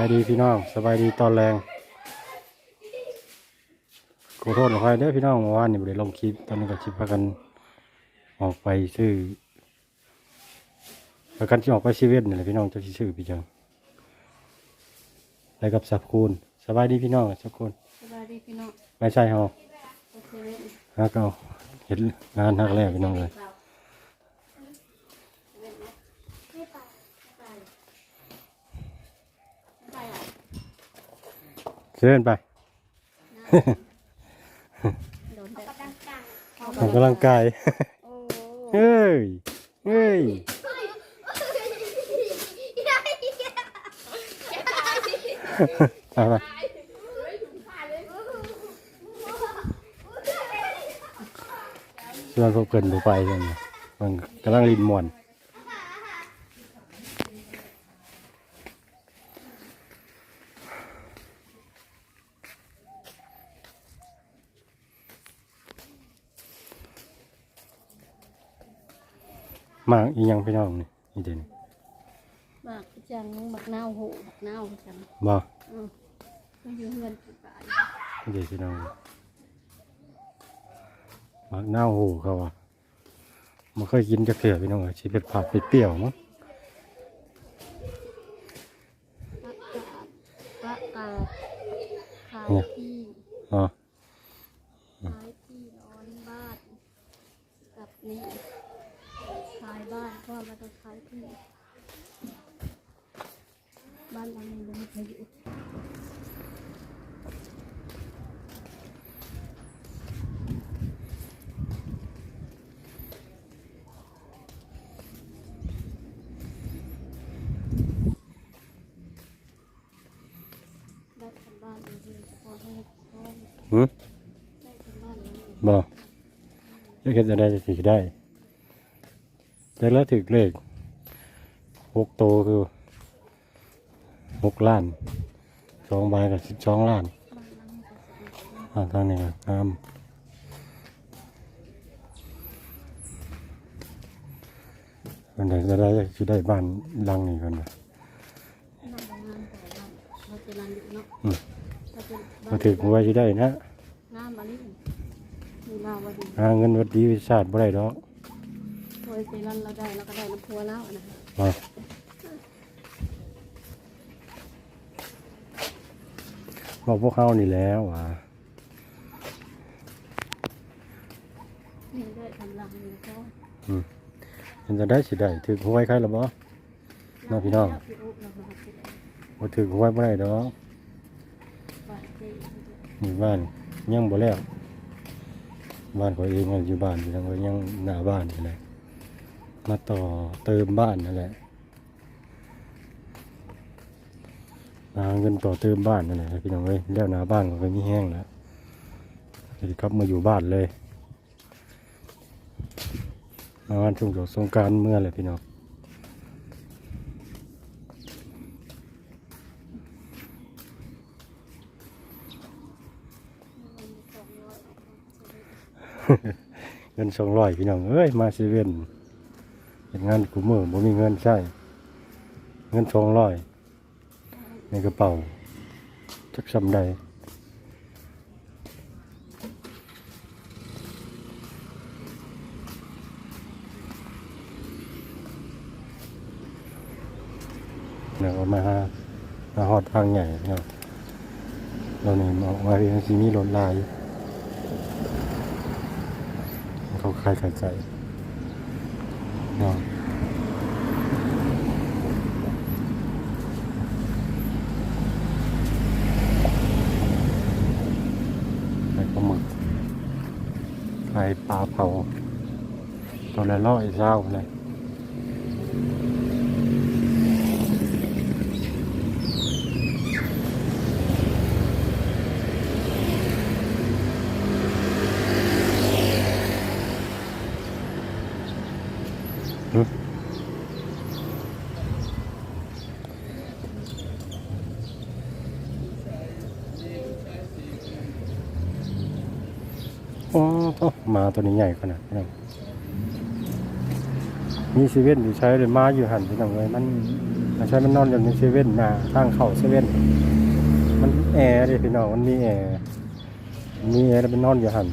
ายดีพี่น้องสบายดีตอนแรงขอโทษขออภัยเด้อพี่น้องเมื่อวานนี่บ่ได้ลงคลิปตอนนี้ก็ชิพากัน ออกไปซื้อประกันที่ออกไปชีเว่นนี่แหละพี่น้องจะสิซื้อพี่จังไปกับสับคูณสบายดีพี่น้องสับคูณสบายดีพี่น้องไม่ใช่เฮาโอเคเว้ยฮะก็เห็นงานทักแรกพี่น้องเลย ไปอะ เชิญไปโดนแต่ออกกำลังกายโอ้เฮ้ยเฮ้ยเอาไปชวนพวกเพื่อนดูไปกันมันกำลังรินมวน มากอีหยังพี่น้องนี่นี่เด่นบักจังบักนาวโหบักนาวจังบ่อือมันอยู่เฮือนกี่บาทนี่เด่นพี่น้องมากหน้าวหูเขาอะมันเคยกินจะเผื่อพี่น้องอะชีเป็ดผัดเป็ดเปรี้ยวมั้งประกาศขายที่อ๋อ ขายที่นอนบ้านกับนี่ขาย บ้านก็มาต้องขายที่บ้านหลังนึงไม่มีใครอยู่ได้ทำบ้านเลยพอให้พ่อหืมได้ทำบ้านเลยบ่จะเห็นจะได้จะถือได้ แต่แล้วถือเลขหกโตคือหกล้านสองใบกับสิบสองล้านบ้านหลังนี้ก็สวยอ่าทางนี้ครับงามวันไหนจะได้จะได้บ้านหลังนี้กันนะนั่งโรงงานแต่บ้านเราจะรันอยู่เนาะอืมถ้าเป็นมาถึงไว้จะได้นะงานมาลิมีลาวดีหาเงินวัดดีวิชาติบ่ได้ดอกโด ยไปรันเราได้เราก็ได้น้ำพัวแล้วนะมาบอกพวกเขานี่แล้วอะนี่ได้ทำรังอยู่ก็มันจะได้สิได้ถึงหวยใครหรือบ่น้องพี่น้องพี่อุ๊บเรามาสิบ่ถึงหวยบ่ได้ดอกอยู่บ้านยังบ่แล้วบ้านเขาเองอยู่บ้านอยู่ทางว่ายังหน้าบ้านนี่แหละ มาต่อเติมบ้านนั่นแหละหาเงินต่อเติมบ้านนั่นแหละพี่น้องเอ้ยแล้วนาบ้านก็มีแห้งแล้วสิกลับมาอยู่บ้านเลยมาวันช่วงสงการเมื่อไรพี่น้องเงินสองร้อยพี่น้องเอ้ยมาเซเว่น เห็นงานกูมือบ่มีเงินใช่เงินสองร้อยในกระเป๋าจักสำใดเนี่ยก็มาหามาฮอดทางใหญ่เนาะเราเนี่ยออกมาเพียงสีมีรถลาย เขาคล้ายไข่ไก่ นาะไข่ปลาหมึกไข่ปลาเผา ตัวละร้อยเจ้าเลย โอ้หมาตัวนี้ใหญ่ขนาดนี้มีชีวิตอยู่ใช้เลยมาอยู่หันไปหน่อยมันม่ใช่มันนอนอยู่ในเซเว่นนะทางเข้าเซเว่นมันแอร์ดิพี่น้องมันมีแอร์มีแอร์แล้วมันนอนอยู่หัน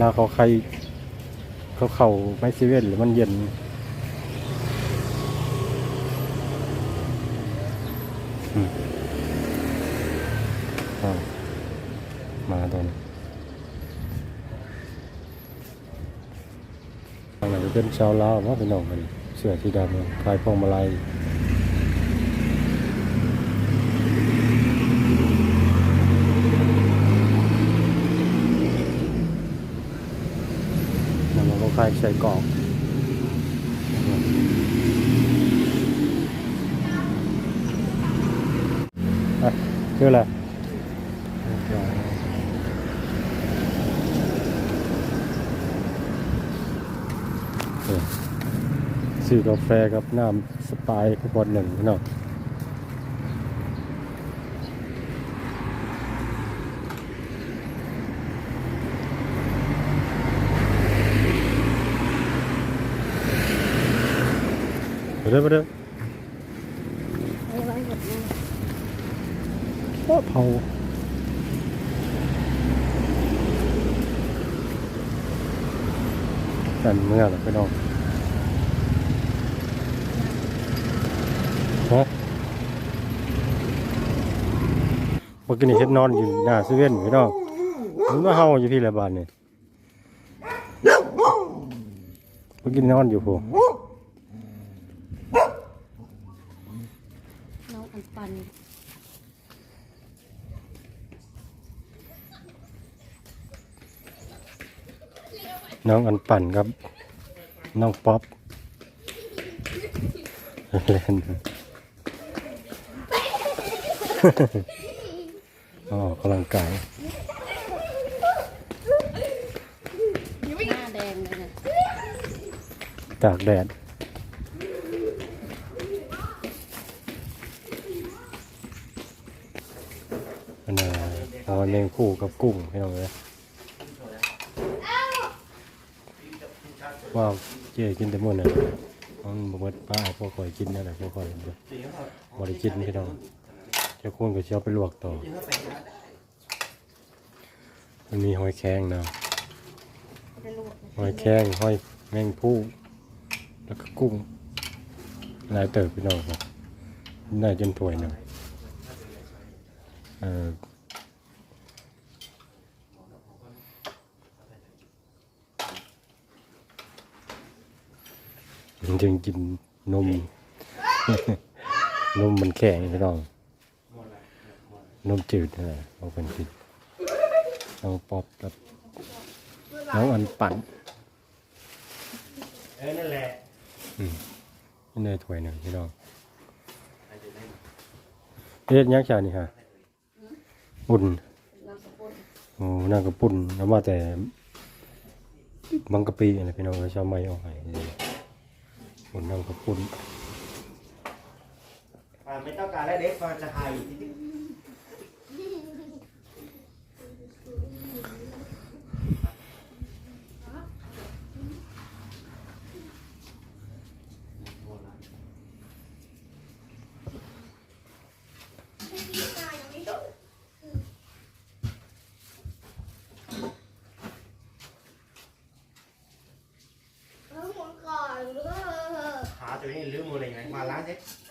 ลาเขาใคร เขาเข่าไม่ซีเว่นหรือมันเย็น มาตอนนี้ทางไหนเป็นชาวลาวว่าเป็น้องกันเสื้อสีดำคลายพวงมาลัย แล้วมันก็คล้ายใส่กรอกอะคืออะไรเคซื้อกาแฟกับน้ำสปร์ขวดหนึ่งพี่น้อง เด้อไปเด้อเอาไว้หมดเลยโอ้เผากันเมื่อหรอพี่น้องฮะเมื่อกี้นี่เฮ็ดนอนอยู่หน้าเซเว่นพี่น้องมันมาเฮาอยู่พี่ละบานนี่เมื่อกี้นอนอยู่พูน้องอันปัน น้องอันปั่นครับ น้องป๊อปเล่นอ๋อกำลังกายหน้าแดงเลยนะตากแดดอันน่ะเอาเลี้ยงคู่กับกุ้งให้เราเลย ว้าเจ๊กินแต่หมดเลยมันบเบิดป้าพวกคอยกินนั่นแหละพวกคอยบ่บ่ได้กินพี่น้องเจ้าคุณก็เชียวไปลวกต่อมันมีหอยแครงนะหอยแครงหอยแมงผู้แล้วก็กุ้งหลายเติบพี่น้องครับได้จนถ้วยหนึ่งเออ มันจึงกินนม นมมันแข็งพี่น้องนมจืดนั่นแหละเอาเป็นกินน้องป๊อปกับน้องอันปั่นเออนั่นแหละนี่เนยถ้วยหนึ่งพี่น้องเอ๊ะยักษ์ชานี่ฮะปุ่นน้ำสกุลโอ้น่ากระปุ่นแล้วมาแต่บางกะปีอะไรพี่น้องเราชาวไม่เอาให้ ปุ่นน้ำกระปุ่น อ่าไม่ต้องการแล้วเด็กฟังจะหายแล้วหมุนก่อนเออ หาตัวนี้ลืมหมดเลยไงมาล้างเด็ก ไอ้ป๊อปเอามือแบบไม่เสร็จ ล้างตัวนี้ เย็นเย็นจะได้ไม่ได้ต่อ เชฟ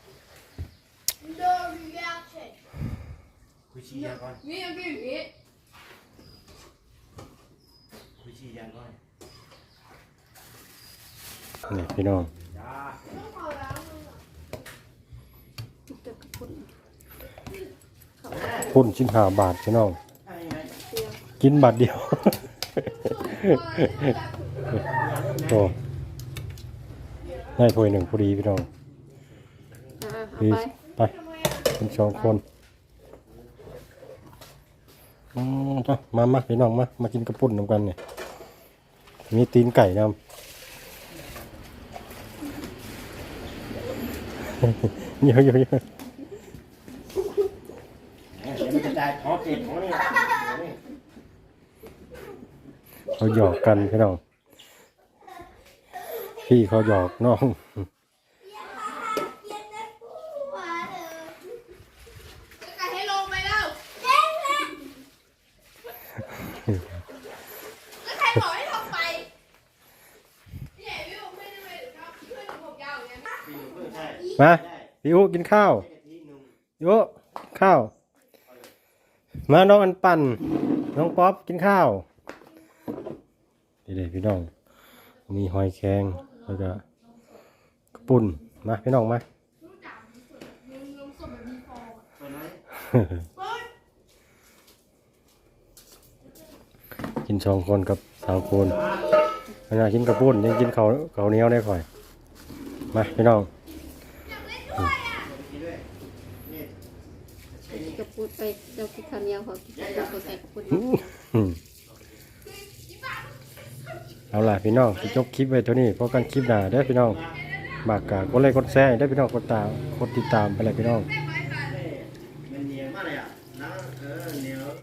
คุยชี้ยางก่อนนี่ยังพี่อยู่นี่คุยชี้ยางก่อนนี่พี่น้องจ้าจะกระพุ้นพุ่นชิ้นหาบาทพี่น้องให้ไหมกินบาทเดียว โอ้ได้ถ้วยหนึ่งพอดีพี่น้องอะเอาดีไปไปเป็นสองคน อื มามามาพี่น้องมา มากินกระปุ่นนำกันเนี่ยมีตีนไก่นำเยอะเยอะเยอะเยวมันจะเขาหยอกกันพี่น้อง พี่เขาหยอกน้อง ก็การให้ลงไปแล้วแล้วใครบอกให้ลงไปพี่ใหญ่พี่ผมไม่ได้ไปชอบเพื่อนผมยาวอย่างนั้น พี่เพิ่งใช่ มาพี่อุกินข้าวใช้กะทินุ่มพี่อุข้าว มาน้องอันปั่น น้องป๊อปกินข้าวนี่เลยพี่น้อง มีหอยแครงแล้วก็กระปุ่นมาพี่น้องมาตัวน้อยกินสองคนกับสาวคนขณะกินกระปุ้นยังกินเขาเขาเนียวได้ค่อย มาพี่น้อง กินด้วยนี่ กระปุดไปเจ้าคิดคำเดียวขอคิดกระปุดใส่กระปุดเอาล่ะพี่น้องจบคลิปไว้เท่านี้พบกันคลิปหน้าได้พี่น้องมากกากดไลค์กดแชร์ได้พี่น้องกดตามกดติดตามไปเลยพี่น้อง